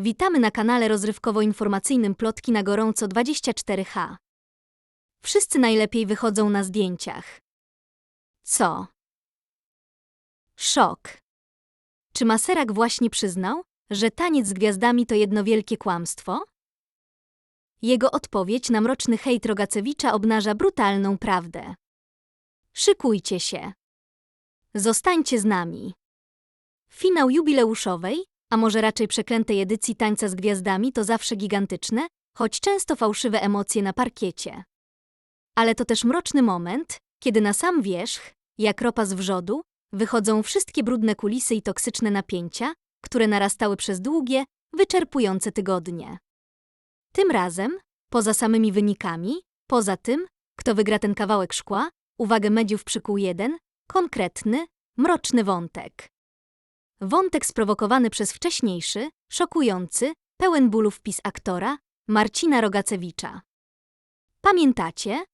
Witamy na kanale rozrywkowo-informacyjnym Plotki na gorąco 24H. Wszyscy najlepiej wychodzą na zdjęciach. Co? Szok. Czy Maserak właśnie przyznał, że taniec z gwiazdami to jedno wielkie kłamstwo? Jego odpowiedź na mroczny hejt Rogacewicza obnaża brutalną prawdę. Szykujcie się. Zostańcie z nami. Finał jubileuszowej, a może raczej przeklętej edycji Tańca z Gwiazdami to zawsze gigantyczne, choć często fałszywe emocje na parkiecie. Ale to też mroczny moment, kiedy na sam wierzch, jak ropa z wrzodu, wychodzą wszystkie brudne kulisy i toksyczne napięcia, które narastały przez długie, wyczerpujące tygodnie. Tym razem, poza samymi wynikami, poza tym, kto wygra ten kawałek szkła, uwagę mediów przykuł jeden, konkretny, mroczny wątek. Wątek sprowokowany przez wcześniejszy, szokujący, pełen bólu wpis aktora Marcina Rogacewicza. Pamiętacie?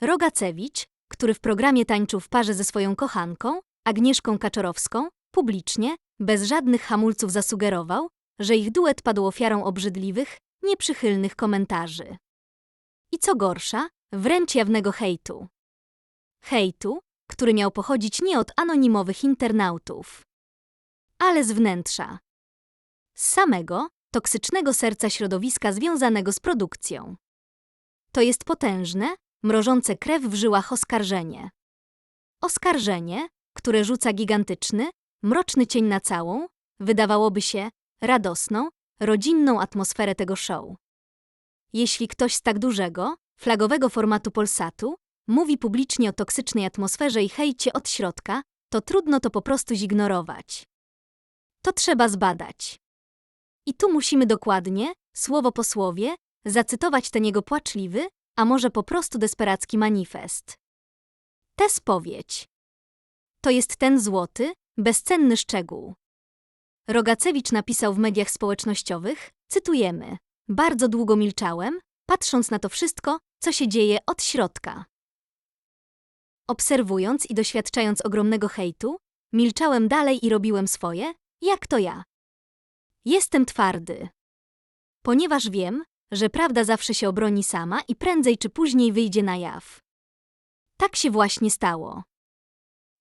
Rogacewicz, który w programie tańczył w parze ze swoją kochanką, Agnieszką Kaczorowską, publicznie, bez żadnych hamulców zasugerował, że ich duet padł ofiarą obrzydliwych, nieprzychylnych komentarzy. I co gorsza, wręcz jawnego hejtu. Hejtu, który miał pochodzić nie od anonimowych internautów, ale z wnętrza. Z samego, toksycznego serca środowiska związanego z produkcją. To jest potężne, mrożące krew w żyłach oskarżenie. Oskarżenie, które rzuca gigantyczny, mroczny cień na całą, wydawałoby się, radosną, rodzinną atmosferę tego show. Jeśli ktoś z tak dużego, flagowego formatu Polsatu mówi publicznie o toksycznej atmosferze i hejcie od środka, to trudno to po prostu zignorować. To trzeba zbadać. I tu musimy dokładnie, słowo po słowie, zacytować ten jego płaczliwy, a może po prostu desperacki manifest. Tę spowiedź. To jest ten złoty, bezcenny szczegół. Rogacewicz napisał w mediach społecznościowych, cytujemy, bardzo długo milczałem, patrząc na to wszystko, co się dzieje od środka. Obserwując i doświadczając ogromnego hejtu, milczałem dalej i robiłem swoje, jak to ja. Jestem twardy. Ponieważ wiem, że prawda zawsze się obroni sama i prędzej czy później wyjdzie na jaw. Tak się właśnie stało.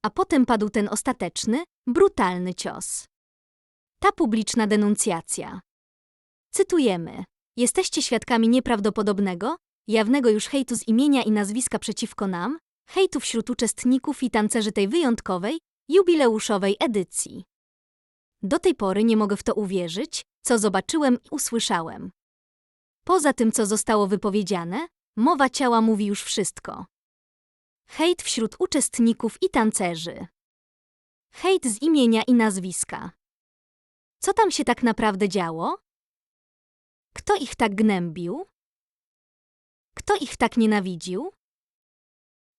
A potem padł ten ostateczny, brutalny cios. Ta publiczna denuncjacja. Cytujemy. Jesteście świadkami nieprawdopodobnego, jawnego już hejtu z imienia i nazwiska przeciwko nam, hejtu wśród uczestników i tancerzy tej wyjątkowej, jubileuszowej edycji. Do tej pory nie mogę w to uwierzyć, co zobaczyłem i usłyszałem. Poza tym, co zostało wypowiedziane, mowa ciała mówi już wszystko. Hejt wśród uczestników i tancerzy. Hejt z imienia i nazwiska. Co tam się tak naprawdę działo? Kto ich tak gnębił? Kto ich tak nienawidził?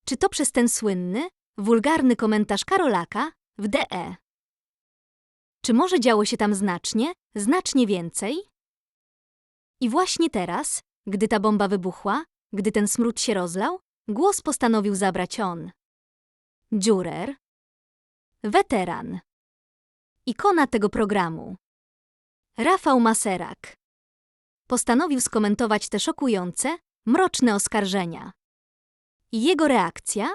Czy to przez ten słynny, wulgarny komentarz Karolaka w DE? Czy może działo się tam znacznie, znacznie więcej? I właśnie teraz, gdy ta bomba wybuchła, gdy ten smród się rozlał, głos postanowił zabrać on. Dürer. Weteran. Ikona tego programu. Rafał Maserak. Postanowił skomentować te szokujące, mroczne oskarżenia. I jego reakcja?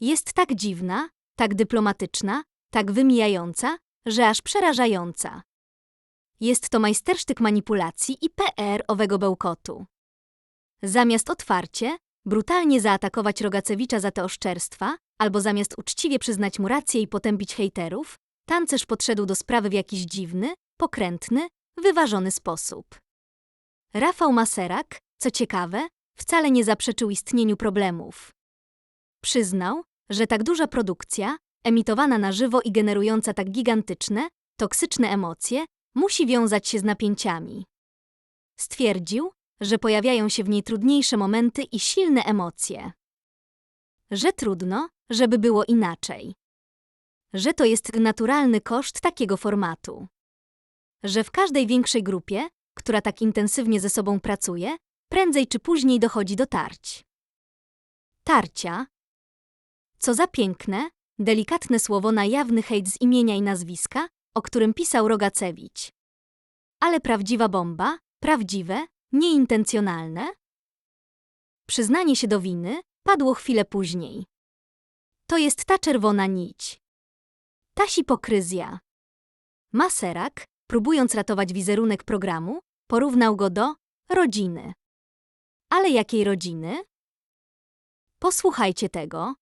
Jest tak dziwna, tak dyplomatyczna, tak wymijająca, że aż przerażająca. Jest to majstersztyk manipulacji i PR owego bełkotu. Zamiast otwarcie, brutalnie zaatakować Rogacewicza za te oszczerstwa, albo zamiast uczciwie przyznać mu rację i potępić hejterów, tancerz podszedł do sprawy w jakiś dziwny, pokrętny, wyważony sposób. Rafał Maserak, co ciekawe, wcale nie zaprzeczył istnieniu problemów. Przyznał, że tak duża produkcja, emitowana na żywo i generująca tak gigantyczne, toksyczne emocje, musi wiązać się z napięciami. Stwierdził, że pojawiają się w niej trudniejsze momenty i silne emocje. Że trudno, żeby było inaczej. Że to jest naturalny koszt takiego formatu. Że w każdej większej grupie, która tak intensywnie ze sobą pracuje, prędzej czy później dochodzi do tarć. Tarcia. Co za piękne, delikatne słowo na jawny hejt z imienia i nazwiska, o którym pisał Rogacewicz. Ale prawdziwa bomba, prawdziwe, nieintencjonalne? Przyznanie się do winy padło chwilę później. To jest ta czerwona nić. Ta hipokryzja. Maserak, próbując ratować wizerunek programu, porównał go do rodziny. Ale jakiej rodziny? Posłuchajcie tego.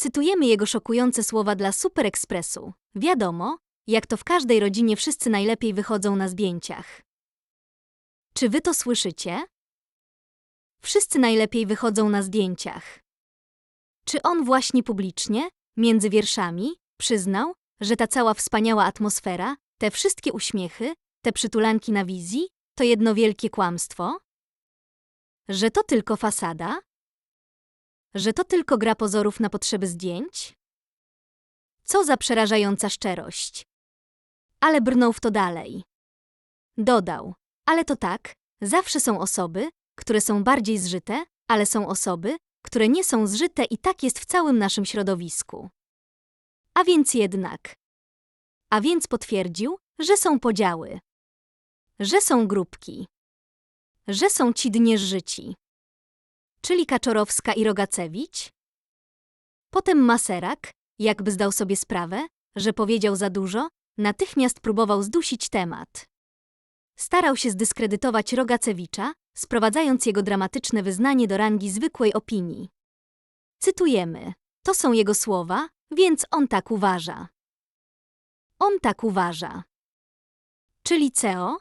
Cytujemy jego szokujące słowa dla Super Expressu. Wiadomo, jak to w każdej rodzinie wszyscy najlepiej wychodzą na zdjęciach. Czy wy to słyszycie? Wszyscy najlepiej wychodzą na zdjęciach. Czy on właśnie publicznie, między wierszami, przyznał, że ta cała wspaniała atmosfera, te wszystkie uśmiechy, te przytulanki na wizji, to jedno wielkie kłamstwo? Że to tylko fasada? Że to tylko gra pozorów na potrzeby zdjęć? Co za przerażająca szczerość. Ale brnął w to dalej. Dodał, ale to tak, zawsze są osoby, które są bardziej zżyte, ale są osoby, które nie są zżyte i tak jest w całym naszym środowisku. A więc jednak. A więc potwierdził, że są podziały. Że są grupki. Że są ci dnie życi. Czyli Kaczorowska i Rogacewicz? Potem Maserak, jakby zdał sobie sprawę, że powiedział za dużo, natychmiast próbował zdusić temat. Starał się zdyskredytować Rogacewicza, sprowadzając jego dramatyczne wyznanie do rangi zwykłej opinii. Cytujemy. To są jego słowa, więc on tak uważa. On tak uważa. Czyli CEO?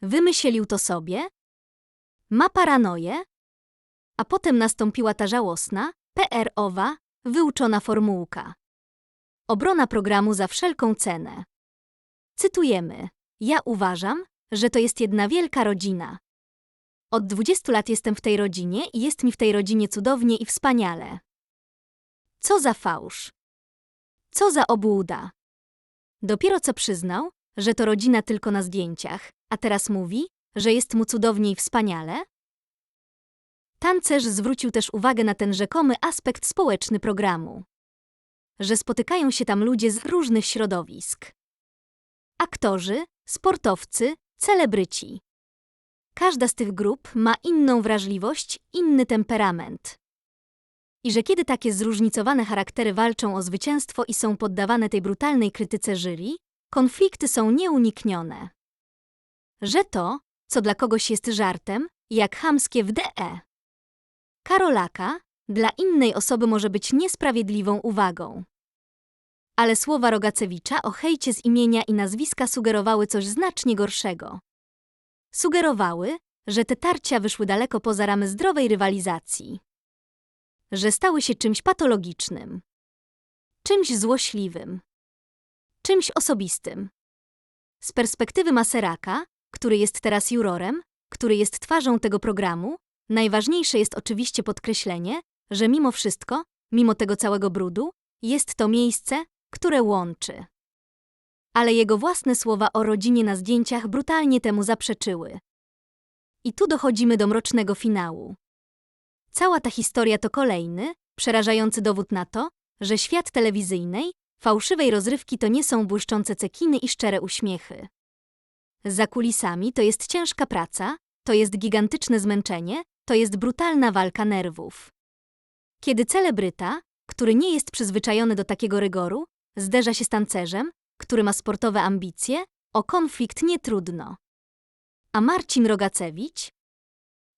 Wymyślił to sobie? Ma paranoję? A potem nastąpiła ta żałosna, PR-owa, wyuczona formułka. Obrona programu za wszelką cenę. Cytujemy. Ja uważam, że to jest jedna wielka rodzina. Od 20 lat jestem w tej rodzinie i jest mi w tej rodzinie cudownie i wspaniale. Co za fałsz. Co za obłuda. Dopiero co przyznał, że to rodzina tylko na zdjęciach, a teraz mówi, że jest mu cudownie i wspaniale? Tancerz zwrócił też uwagę na ten rzekomy aspekt społeczny programu. Że spotykają się tam ludzie z różnych środowisk. Aktorzy, sportowcy, celebryci. Każda z tych grup ma inną wrażliwość, inny temperament. I że kiedy takie zróżnicowane charaktery walczą o zwycięstwo i są poddawane tej brutalnej krytyce jury, konflikty są nieuniknione. Że to, co dla kogoś jest żartem, jak chamskie w DE. Karolaka dla innej osoby może być niesprawiedliwą uwagą. Ale słowa Rogacewicza o hejcie z imienia i nazwiska sugerowały coś znacznie gorszego. Sugerowały, że te tarcia wyszły daleko poza ramy zdrowej rywalizacji. Że stały się czymś patologicznym. Czymś złośliwym. Czymś osobistym. Z perspektywy Maseraka, który jest teraz jurorem, który jest twarzą tego programu, najważniejsze jest oczywiście podkreślenie, że mimo wszystko, mimo tego całego brudu, jest to miejsce, które łączy. Ale jego własne słowa o rodzinie na zdjęciach brutalnie temu zaprzeczyły. I tu dochodzimy do mrocznego finału. Cała ta historia to kolejny, przerażający dowód na to, że świat telewizyjnej, fałszywej rozrywki to nie są błyszczące cekiny i szczere uśmiechy. Za kulisami to jest ciężka praca, to jest gigantyczne zmęczenie, to jest brutalna walka nerwów. Kiedy celebryta, który nie jest przyzwyczajony do takiego rygoru, zderza się z tancerzem, który ma sportowe ambicje, o konflikt nie trudno. A Marcin Rogacewicz?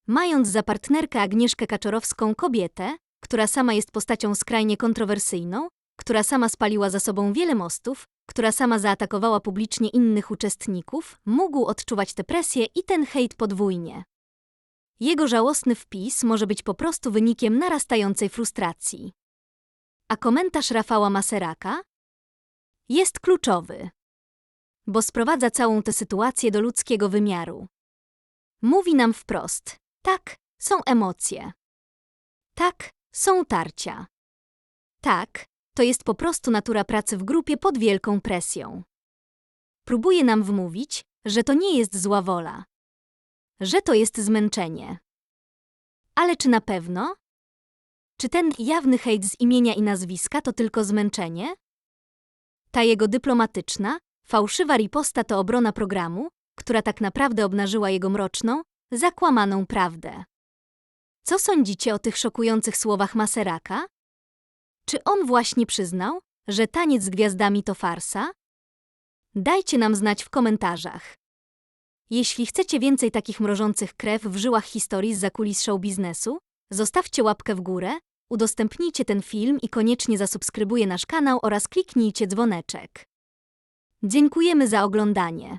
Mając za partnerkę Agnieszkę Kaczorowską kobietę, która sama jest postacią skrajnie kontrowersyjną, która sama spaliła za sobą wiele mostów, która sama zaatakowała publicznie innych uczestników, mógł odczuwać tę presję i ten hejt podwójnie. Jego żałosny wpis może być po prostu wynikiem narastającej frustracji. A komentarz Rafała Maseraka jest kluczowy, bo sprowadza całą tę sytuację do ludzkiego wymiaru. Mówi nam wprost: tak, są emocje. Tak, są tarcia. Tak, to jest po prostu natura pracy w grupie pod wielką presją. Próbuje nam wmówić, że to nie jest zła wola, że to jest zmęczenie. Ale czy na pewno? Czy ten jawny hejt z imienia i nazwiska to tylko zmęczenie? Ta jego dyplomatyczna, Fałszywa riposta to obrona programu, która tak naprawdę obnażyła jego mroczną, zakłamaną prawdę. Co sądzicie o tych szokujących słowach Maseraka? Czy on właśnie przyznał, że taniec z gwiazdami to farsa? Dajcie nam znać w komentarzach. Jeśli chcecie więcej takich mrożących krew w żyłach historii z zakulis show biznesu, zostawcie łapkę w górę, udostępnijcie ten film i koniecznie zasubskrybujcie nasz kanał oraz kliknijcie dzwoneczek. Dziękujemy za oglądanie.